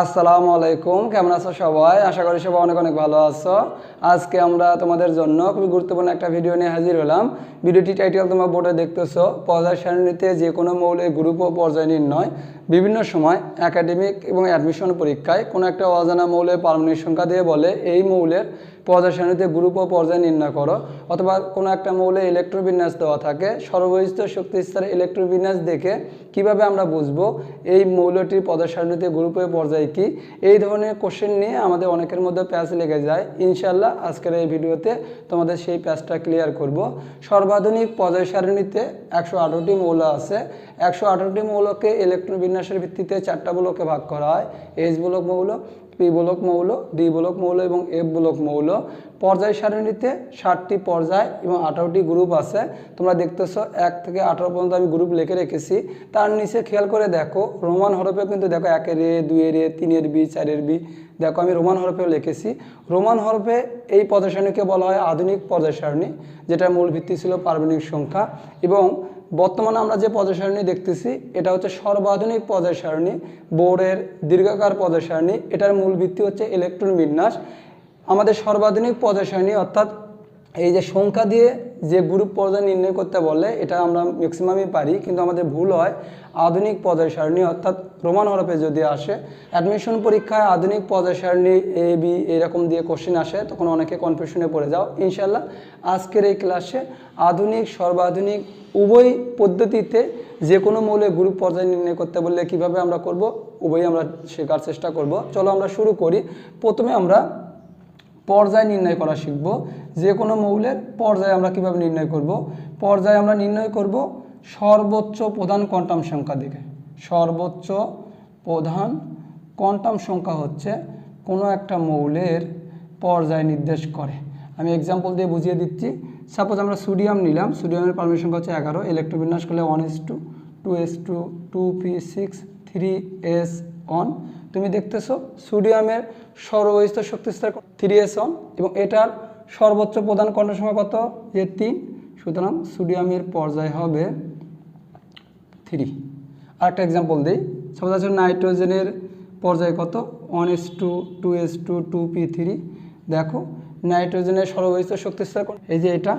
আসসালামু আলাইকুম, কেমন আছো সবাই? আশা করি সবাই অনেক অনেক ভালো আছো। আজকে আমরা তোমাদের জন্য খুবই গুরুত্বপূর্ণ একটা ভিডিও নিয়ে হাজির হলাম। ভিডিওটি টাইটেল তোমার বোর্ডে দেখতেছো, পর্যায় সারণীতে যে কোনো মৌলের গ্রুপ ও পর্যায় নির্ণয়, বিভিন্ন সময় একাডেমিক এবং অ্যাডমিশন পরীক্ষায় কোনো একটা অজানা মৌলের পারমাণবিক সংখ্যা দিয়ে বলে, এই মৌলের পর্যায় সারণীতে গ্রুপ ও পর্যায় নির্ণয় করো। অথবা কোনো একটা মৌলে ইলেকট্রোবিন্যাস দেওয়া থাকে। সর্বস্থ শক্তি স্তরে ইলেকট্রোবিন্যাস দেখে কীভাবে আমরা বুঝব এই মৌলটির পর্যায় সারণীতে গ্রুপ ও পর্যায় কি? এই ধরনের কোশ্চেন নিয়ে আমাদের অনেকের মধ্যে প্যাচ লেগে যায়। ইনশাল্লাহ আজকের এই ভিডিওতে তোমাদের সেই প্যাচটা ক্লিয়ার করব। সর্বাধুনিক পর্যায় সারণীতে একশো আঠারোটি মৌল আছে। একশো আঠারোটি মৌলকে ইলেকট্রন বিন্যাসের ভিত্তিতে চারটা ব্লকে ভাগ করা হয়। এইচ মৌল পি ব্লক মৌল, ডি ব্লক মৌল এবং এফ ব্লক মৌল। পর্যায় সারণীতে ষাটটি পর্যায় এবং আঠারোটি গ্রুপ আছে। তোমরা দেখতেছো এক থেকে আঠারো পর্যন্ত আমি গ্রুপ লিখে রেখেছি। তার নিচে খেয়াল করে দেখো, রোমান হরফে কিন্তু দেখো একের এ দুইয়ের এ তিনের বি, চারের বি। দেখো আমি রোমান হরফেও লিখেছি। রোমান হরফে এই পর্যায় সারণীকে বলা হয় আধুনিক পর্যায় সারণী, যেটার মূল ভিত্তি ছিল পার্বণিক সংখ্যা এবং বর্তমানে আমরা যে পর্যায় সারণী দেখতেছি, এটা হচ্ছে সর্বাধুনিক পর্যায় সারণী বোর্ডের দীর্ঘাকার পর্যায় সারণী, এটার মূল ভিত্তি হচ্ছে ইলেকট্রন বিন্যাস। আমাদের সর্বাধুনিক পর্যায় সারণী অর্থাৎ এই যে সংখ্যা দিয়ে যে গ্রুপ পর্যায় নির্ণয় করতে বলে এটা আমরা ম্যাক্সিমামই পারি, কিন্তু আমাদের ভুল হয় আধুনিক পর্যায় সারণী, অর্থাৎ প্রমাণ হরফে যদি আসে অ্যাডমিশন পরীক্ষায় আধুনিক পর্যায় সারণী এ বি এরকম দিয়ে কোশ্চেন আসে, তখন অনেকে কনফিউশনে পড়ে যাও। ইনশাল্লাহ আজকের এই ক্লাসে আধুনিক, সর্বাধুনিক উভয় পদ্ধতিতে যে কোনো মৌলের গ্রুপ পর্যায় নির্ণয় করতে বললে কীভাবে আমরা করব, উভয়ই আমরা শেখার চেষ্টা করব। চলো আমরা শুরু করি। প্রথমে আমরা পর্যায় নির্ণয় করা শিখব। যে কোনো মৌলের পর্যায় আমরা কীভাবে নির্ণয় করব? পর্যায় আমরা নির্ণয় করব সর্বোচ্চ প্রধান কোয়ান্টাম সংখ্যা দিকে। সর্বোচ্চ প্রধান কোয়ান্টাম সংখ্যা হচ্ছে কোনো একটা মৌলের পর্যায় নির্দেশ করে। আমি এক্সাম্পল দিয়ে বুঝিয়ে দিচ্ছি। সাপোজ আমরা সোডিয়াম নিলাম। সোডিয়ামের পারমিশন সংখ্যা হচ্ছে এগারো। ইলেকট্রোবিন্যাস করলে one S two two S two two P six three S one তুমি দেখতেছো সোডিয়ামের সর্বস্থ শক্তিস্তর থ্রি এস অন এবং এটার সর্বোচ্চ প্রধান কণ্ঠ সময় কত? যে তিন। সুতরাং সোডিয়ামের পর্যায় হবে থ্রি আর একটা এক্সাম্পল দিই। সাপোজ আছে নাইট্রোজেনের পর্যায় কত? One S two two S two two P three দেখো, নাইট্রোজেনের সর্বস্থ শক্তিস্তর কোন- এই যে এটা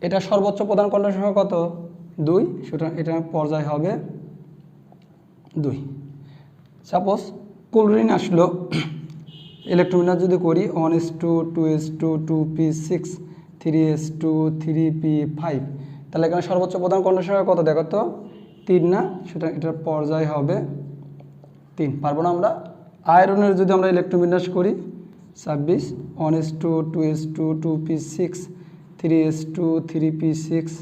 এটা সর্বোচ্চ প্রধান কণ্ঠ সময় কত? দুই। সুতরাং এটার পর্যায় হবে দুই। সাপোজ কোলরিন আসলো। ইলেকট্রোমিনার যদি করি one S two two S two two P six three S two three P five তাহলে এখানে সর্বোচ্চ প্রধান সংখ্যা কত? দেখো তো, তিন না, সেটা, এটার পর্যায় হবে তিন। পারব না আমরা? আয়রনের যদি আমরা ইলেকট্রোবিন্যাস করি, ছাব্বিশ one S two two S two two P six three S two three P six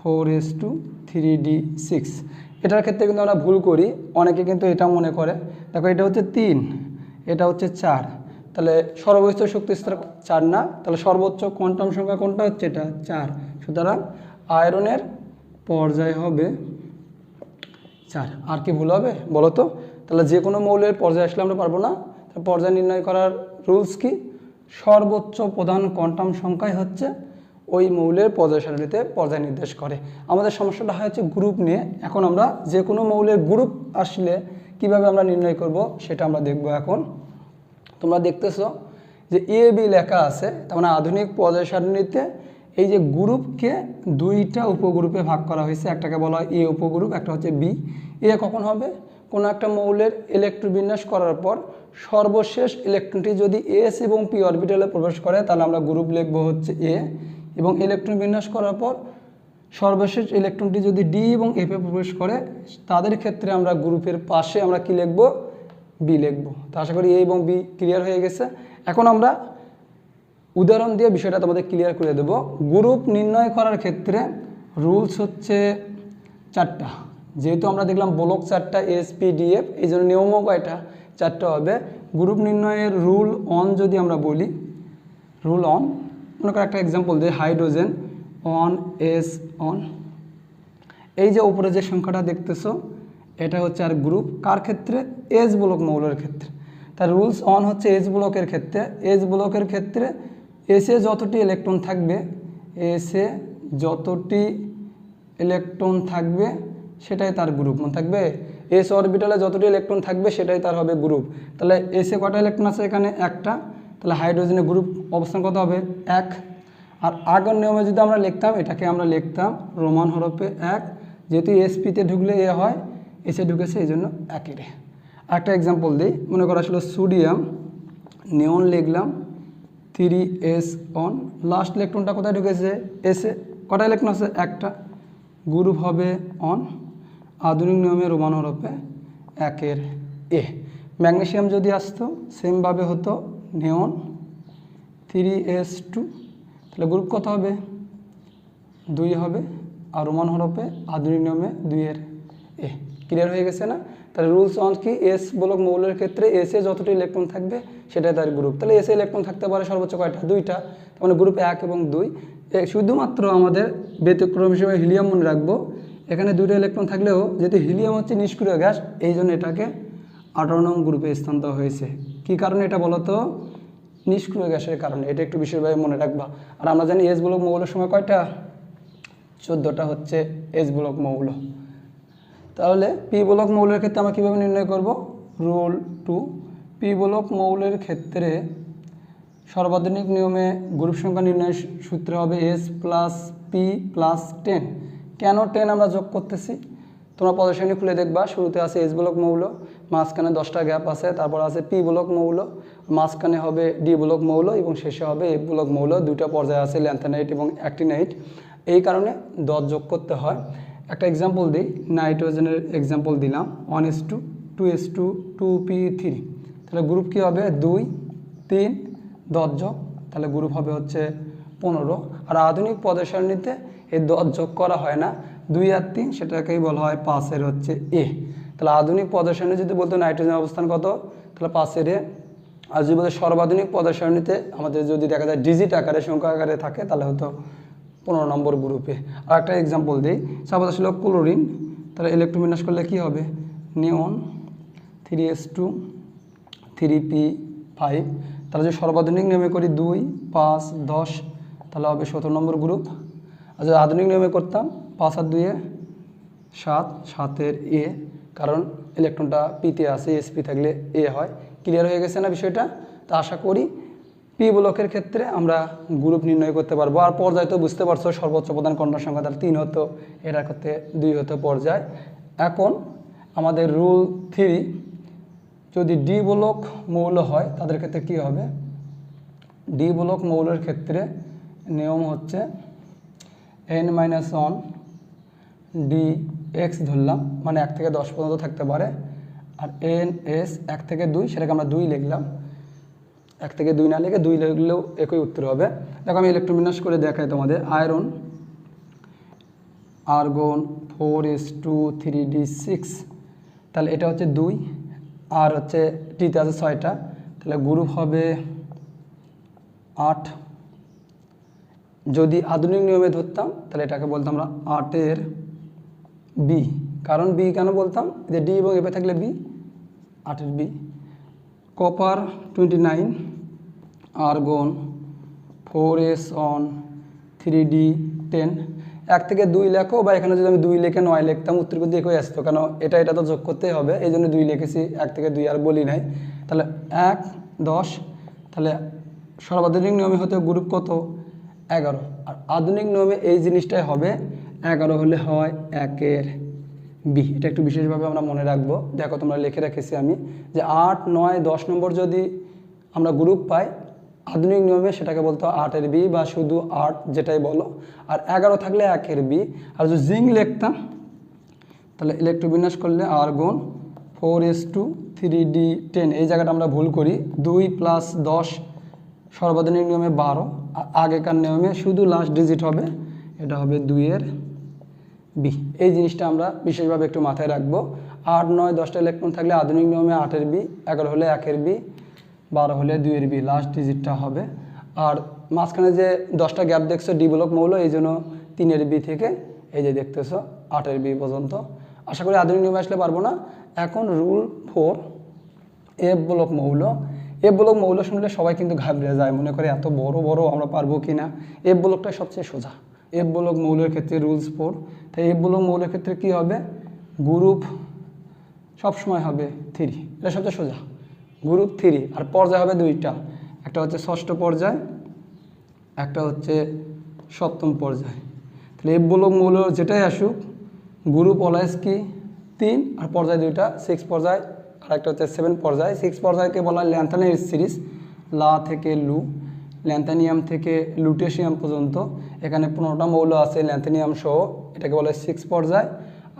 four S two three D six এটার ক্ষেত্রে কিন্তু আমরা ভুল করি। অনেকে কিন্তু এটা মনে করে। দেখো, এটা হচ্ছে তিন, এটা হচ্ছে চার। তাহলে সর্বোচ্চ শক্তি স্তর চার না? তাহলে সর্বোচ্চ কোয়ান্টাম সংখ্যা কোনটা হচ্ছে এটা? চার। সুতরাং আয়রনের পর্যায় হবে চার। আর কি ভুল হবে বলো তো? তাহলে যে কোনো মৌলের পর্যায়ে আসলে আমরা পারব না। পর্যায় নির্ণয় করার রুলস কি? সর্বোচ্চ প্রধান কোয়ান্টাম সংখ্যাই হচ্ছে ওই মৌলের পর্যায় সারণীতে পর্যায় নির্দেশ করে। আমাদের সমস্যাটা হয় গ্রুপ নিয়ে। এখন আমরা যে কোনো মৌলের গ্রুপ আসলে কীভাবে আমরা নির্ণয় করব সেটা আমরা দেখব এখন। তোমরা দেখতেছো যে এ বি লেখা আছে, তার মানে আধুনিক পর্যায় সারণীতে এই যে গ্রুপকে দুইটা উপগ্রুপে ভাগ করা হয়েছে। একটাকে বলা হয় এ উপগ্রুপ একটা হচ্ছে বি এ কখন হবে? কোনো একটা মৌলের ইলেকট্রন বিন্যাস করার পর সর্বশেষ ইলেকট্রনটি যদি এস এবং পি অরবিটালে প্রবেশ করে, তাহলে আমরা গ্রুপ লিখব হচ্ছে এ এবং ইলেকট্রন বিন্যাস করার পর সর্বশেষ ইলেকট্রনটি যদি ডি এবং এফে প্রবেশ করে, তাদের ক্ষেত্রে আমরা গ্রুপের পাশে আমরা কি লিখব? বি লিখব। তো আশা করি এ এবং বি ক্লিয়ার হয়ে গেছে। এখন আমরা উদাহরণ দিয়ে বিষয়টা তোমাদের ক্লিয়ার করে দেব। গ্রুপ নির্ণয় করার ক্ষেত্রে রুলস হচ্ছে চারটা। যেহেতু আমরা দেখলাম ব্লক চারটা এসপি ডিএফ এই জন্য নিয়মও কয়টা? চারটা হবে। গ্রুপ নির্ণয়ের রুল অন যদি আমরা বলি রুল অন মনে করো একটা এক্সাম্পল দিই হাইড্রোজেন অন এস অন এই যে উপরে যে সংখ্যাটা দেখতেছো, এটা হচ্ছে আর গ্রুপ কার ক্ষেত্রে? এজ ব্লক মৌলের ক্ষেত্রে। তার রুলস অন হচ্ছে এজ ব্লকের ক্ষেত্রে। এজ ব্লকের ক্ষেত্রে এসে যতটি ইলেকট্রন থাকবে এসে যতটি ইলেকট্রন থাকবে, সেটাই তার গ্রুপ মনে থাকবে? এস অরবিটালে যতটি ইলেকট্রন থাকবে, সেটাই তার হবে গ্রুপ তাহলে এসে কটা ইলেকট্রন আছে এখানে? একটা। তাহলে হাইড্রোজেনের গ্রুপ অবস্থান কত হবে? এক। আর আগের নিয়মে যদি আমরা লিখতাম, এটাকে আমরা লিখতাম রোমান হরফে এক, যেহেতু এসপিতে ঢুকলে এ হয় এসে ঢুকেছে, এই জন্য একের একটা এক্সাম্পল দিই, মনে করা ছিল সোডিয়াম নিয়ন লিখলাম থ্রি এস অন লাস্ট ইলেকট্রনটা কোথায় ঢুকেছে? এসে কটা ইলেকট্রন আছে? একটা। গ্রুপ হবে অন আধুনিক নিয়মে রোমান হরফে একের এ ম্যাগনেশিয়াম যদি আসতো সেমভাবে হতো নিয়ন থ্রি এস টু। তাহলে গ্রুপ কত হবে? দুই হবে, আর রোমান হরফে আধুনিক নিয়মে দুইয়ের এ ক্লিয়ার হয়ে গেছে না? তাহলে রুলস অন কি? এস বলক মৌলের ক্ষেত্রে এসে যতটি ইলেকট্রন থাকবে, সেটাই তার গ্রুপ তাহলে এসে ইলেকট্রন থাকতে পারে সর্বোচ্চ কয়টা? দুইটা। মানে গ্রুপ এক এবং দুই। শুধুমাত্র আমাদের ব্যতিক্রম হিসেবে হিলিয়াম মনে রাখব। এখানে দুইটা ইলেকট্রন থাকলেও যেহেতু হিলিয়াম হচ্ছে নিষ্ক্রিয় গ্যাস এই জন্য এটাকে আঠারো নং গ্রুপে স্থানান্তর হয়েছে। কী কারণে এটা বলো তো? নিষ্ক্রিয় গ্যাসের কারণে, এটা একটু বিশেষভাবে মনে রাখবা। আর আমরা জানি এস ব্লক মৌলের সময় কয়টা? চোদ্দোটা হচ্ছে এস ব্লক মৌল। তাহলে পি ব্লক মৌলের ক্ষেত্রে আমরা কীভাবে নির্ণয় করব? রুল টু পি ব্লক মৌলের ক্ষেত্রে সর্বাধুনিক নিয়মে গ্রুপ সংখ্যা নির্ণয়ের সূত্র হবে S plus P plus ten কেন টেন আমরা যোগ করতেছি? তোমরা প্রদর্শনী খুলে দেখবা, শুরুতে আছে এস ব্লক মৌল, মাঝখানে দশটা গ্যাপ আছে, তারপর আছে পি ব্লক মৌল, মাঝখানে হবে ডি ব্লক মৌল এবং শেষে হবে এফ ব্লক মৌল। দুইটা পর্যায়ে আছে ল্যান্থানাইট এবং অ্যাক্টিনাইট এই কারণে দশ যোগ করতে হয়। একটা এক্সাম্পল দিই নাইট্রোজেনের এক্সাম্পল দিলাম one S two two S two two P three তাহলে গ্রুপ কী হবে? দুই, তিন দশ যোগ, তাহলে গ্রুপ হবে হচ্ছে পনেরো। আর আধুনিক প্রদর্শনীতে এই দশ যোগ করা হয় না। দুই আর তিন সেটাকেই বলা হয় পাঁচের হচ্ছে এ। তাহলে আধুনিক সারণী যদি বলতো নাইট্রোজেন অবস্থান কত? তাহলে পাঁচের এ। আর যদি বলতে সর্বাধুনিক সারণীতে আমাদের যদি দেখা যায় ডিজিট আকারে, সংখ্যা আকারে থাকে, তাহলে হয়তো পনেরো নম্বর গ্রুপে। আর একটা এক্সাম্পল দিই। সাপোজ আসলে ক্লোরিন, তাহলে ইলেকট্রোমিনাস করলে কি হবে? Neon three S two, three P five. তাহলে যদি সর্বাধুনিক নিয়মে করি দুই, পাঁচ, দশ, তাহলে হবে সতেরো নম্বর গ্রুপ। আর যদি আধুনিক নিয়মে করতাম পাঁচ আর দুইয়ে সাত, সাতের এ, কারণ ইলেকট্রনটা পিতে আসে এসপি থাকলে এ হয়। ক্লিয়ার হয়ে গেছে না বিষয়টা? তো আশা করি পি ব্লকের ক্ষেত্রে আমরা গ্রুপ নির্ণয় করতে পারব। আর পর্যায় তো বুঝতে পারছ, সর্বোচ্চ প্রধান কণ্ঠ সংখ্যা তার তিন হতো, এটার করতে দুই হতো পর্যায়। এখন আমাদের রুল থ্রি যদি ডি ব্লক মৌল হয়, তাদের ক্ষেত্রে কী হবে? ডি ব্লক মৌলের ক্ষেত্রে নিয়ম হচ্ছে N minus one D X ধরলাম মানে এক থেকে দশ পর্যন্ত থাকতে পারে। আর এন এস এক থেকে দুই, সেটাকে আমরা দুই লিখলাম। এক থেকে দুই না লিখে দুই লিখলেও একই উত্তর হবে। দেখো আমি ইলেকট্রোবিন্যাস করে দেখাই তোমাদের। Iron argon four S two three D six তাহলে এটা হচ্ছে দুই, আর হচ্ছে টিতে আছে ছয়টা। তাহলে গ্রুপ হবে আট। যদি আধুনিক নিয়মে ধরতাম, তাহলে এটাকে বলতাম আমরা আটের বি কারণ বি কেন বলতাম? যে ডি এবং এফে থাকলে বি আটের B copper twenty nine argon four S one three D ten এক থেকে দুই লেখো বা এখানে যদি আমি দুই লেখে নয় লিখতাম, উত্তর কিন্তু একই আসতো। কেন? এটা এটা তো যোগ করতেই হবে, এই জন্য দুই লিখেছি, এক থেকে দুই আর বলি নাই। তাহলে এক, দশ, তাহলে সর্বাধুনিক নিয়মে হতে গ্রুপ কত? এগারো। আর আধুনিক নিয়মে এই জিনিসটাই হবে এগারো হলে হয় একের বি। এটা একটু বিশেষভাবে আমরা মনে রাখব। দেখো তোমরা লিখে রেখেছি আমি যে আট, নয়, দশ নম্বর যদি আমরা গ্রুপ পাই, আধুনিক নিয়মে সেটাকে বলতো আটের বি বা শুধু আট যেটাই বলো। আর এগারো থাকলে একের বি। আর যদি জিঙ্ক লিখতাম, তাহলে ইলেকট্রোবিন্যাস করলে আর argon four S two three D ten. এই জায়গাটা আমরা ভুল করি। দুই প্লাস দশ সর্বাধুনিক নিয়মে বারো। আর আগেকার নিয়মে শুধু লাস্ট ডিজিট হবে। এটা হবে দুইয়ের বি। এই জিনিসটা আমরা বিশেষভাবে একটু মাথায় রাখব। আট, নয়, দশটা ইলেকট্রন থাকলে আধুনিক নিয়মে আটের বি, এগারো হলে একের বি, বারো হলে দুইয়ের বি লাস্ট ডিজিটটা হবে। আর মাঝখানে যে দশটা গ্যাপ দেখছ ডি ব্লক মৌল, এই জন্য তিনের বি থেকে এই যে দেখতেছো আটের বি পর্যন্ত। আশা করি আধুনিক নিয়মে আসলে পারব না। এখন রুল ফোর এফ ব্লক মৌল। এফ ব্লক মৌল শুনলে সবাই কিন্তু ঘাবড়ে যায়, মনে করে এত বড় বড় আমরা পারব কি না এফ ব্লকটা সবচেয়ে সোজা। এফ ব্লক মৌলের ক্ষেত্রে রুলস ফোর তাই এফ ব্লক মৌলের ক্ষেত্রে কি হবে? গ্রুপ সবসময় হবে থ্রি এটা সবচেয়ে সোজা। গ্রুপ থ্রি আর পর্যায় হবে দুইটা। একটা হচ্ছে ষষ্ঠ পর্যায়, একটা হচ্ছে সপ্তম পর্যায়। তাহলে এফ বলক মৌল যেটাই আসুক গ্রুপ অলওয়েজ কি? তিন, আর পর্যায় দুইটা সিক্স পর্যায়, আর একটা হচ্ছে সেভেন পর্যায়। সিক্স পর্যায়কে বলা হয় ল্যান্থানের সিরিজ লা থেকে লু ল্যান্থানিয়াম থেকে লুটেশিয়াম পর্যন্ত। এখানে পনেরোটা মৌল আছে, ল্যান্থেনিয়াম সহ, এটাকে বলা সিক্স পর্যায়।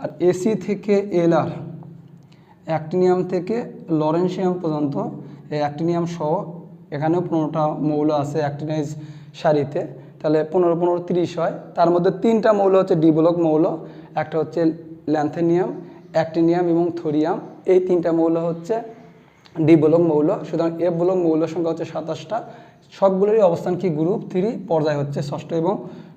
আর এসি থেকে এল আর অ্যাক্টিনিয়াম থেকে লরেন্সিয়াম পর্যন্ত, এই অ্যাক্টিনিয়াম সহ এখানেও পনেরোটা মৌল আছে অ্যাক্টিনাইজ সারিতে। তাহলে পনেরো পনেরো, তিরিশ হয়। তার মধ্যে তিনটা মৌল হচ্ছে ডিবলক মৌল, একটা হচ্ছে ল্যান্থেনিয়াম অ্যাক্টিনিয়াম এবং থোরিয়াম এই তিনটা মৌল হচ্ছে ডি ব্লক মৌল। সুতরাং এ ব্লক মৌল সংখ্যা হচ্ছে সাতাশটা। সবগুলোরই অবস্থান কি গ্রুপ থ্রি পর্যায় হচ্ছে ষষ্ঠ এবং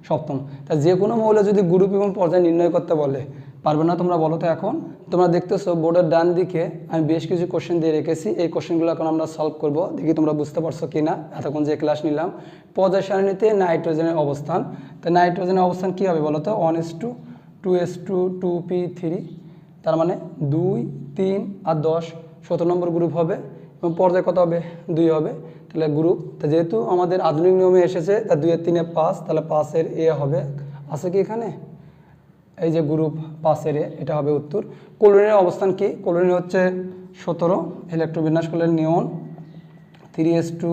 সপ্তম। তা যে কোনো মৌল যদি গ্রুপ এবং পর্যায় নির্ণয় করতে বলে, পারবে না তোমরা বলো তো এখন? তোমরা দেখতেছো বোর্ডের ডান দিকে আমি বেশ কিছু কোশ্চেন দিয়ে রেখেছি। এই কোশ্চেনগুলো এখন আমরা সলভ করব। দেখি তোমরা বুঝতে পারছ কি না এতক্ষণ যে ক্লাস নিলাম। পর্যায় সারণীতে নাইট্রোজেনের অবস্থান। তা নাইট্রোজেনের অবস্থান কী হবে বলো তো? One S two two S two two P three তার মানে দুই, তিন আর দশ। সতেরো নম্বর গ্রুপ হবে এবং পর্যায় কত হবে? দুই হবে। তাহলে গ্রুপ তা যেহেতু আমাদের আধুনিক নিয়মে এসেছে, তা দুইয়ের তিনে পাঁচ তাহলে পাঁচের এ হবে, আছে কি এখানে? এই যে গ্রুপ পাঁচের এ, এটা হবে উত্তর। কোলোনির অবস্থান কি? কোলোনি হচ্ছে সতেরো, ইলেকট্রোবিন্যাস করলেন neon three S two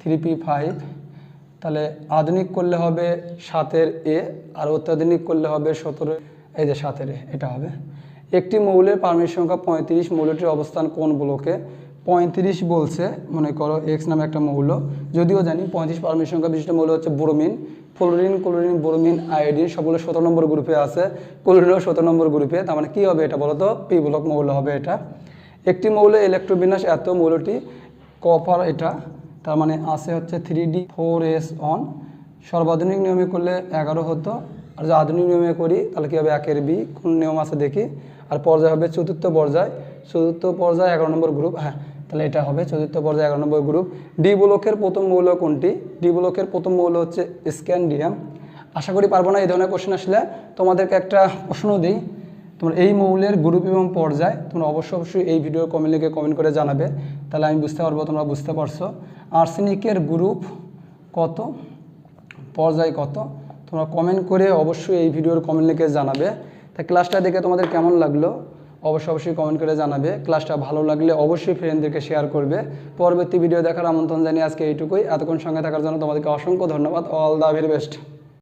three P five তাহলে আধুনিক করলে হবে সাতের এ, আর অত্যাধুনিক করলে হবে সতেরো, এই যে সাতের এ, এটা হবে। একটি মৌলের পারমিট সংখ্যা পঁয়ত্রিশ, মৌলটির অবস্থান কোন ব্লকে? পঁয়ত্রিশ বলছে, মনে করো এক্স নামে একটা মৌল, যদিও জানি পঁয়ত্রিশ পারমিট সংখ্যা বিশিষ্ট মৌল হচ্ছে bromine, fluorine, chlorine, bromine, iodine, সবগুলো সতেরো নম্বর গ্রুপে আছে, ক্লোরিনও সতেরো নম্বর গ্রুপে, তার মানে কী হবে এটা বলো তো? পি ব্লক মৌল হবে এটা। একটি মৌল ইলেকট্রোবিন্যাস, এত মৌলটি কপার এটা, তার মানে আছে হচ্ছে three D four S one সর্বাধুনিক নিয়মে করলে এগারো হতো, আর যদি আধুনিক নিয়মে করি, তাহলে কী হবে একের বি কোন নিয়ম আছে দেখি, আর পর্যায় হবে চতুর্থ পর্যায়, চতুর্থ পর্যায়ে এগারো নম্বর গ্রুপ হ্যাঁ তাহলে এটা হবে চতুর্থ পর্যায়ে এগারো নম্বর গ্রুপ। ডি ব্লকের প্রথম মৌল কোনটি? ডি ব্লকের প্রথম মৌল হচ্ছে স্ক্যান্ডিয়াম আশা করি পারব না এই ধরনের কোশ্চেন আসলে। তোমাদেরকে একটা প্রশ্ন দিই। তোমরা এই মৌলের গ্রুপ এবং পর্যায় তোমরা অবশ্যই অবশ্যই এই ভিডিও কমেন্ট লিখে কমেন্ট করে জানাবে। তাহলে আমি বুঝতে পারব, তোমরা বুঝতে পারছ। আর্সেনিকের গ্রুপ কত? পর্যায় কত? তোমরা কমেন্ট করে অবশ্যই এই ভিডিওর কমেন্ট লিখে জানাবে। তা ক্লাসটা দেখে তোমাদের কেমন লাগল? অবশ্যই অবশ্যই কমেন্ট করে জানাবে। ক্লাসটা ভালো লাগলে অবশ্যই ফ্রেন্ডদেরকে শেয়ার করবে। পরবর্তী ভিডিও দেখার আমন্ত্রণ জানিয়ে আজকে এইটুকুই। এতক্ষণ সঙ্গে থাকার জন্য তোমাদেরকে অসংখ্য ধন্যবাদ। All the very best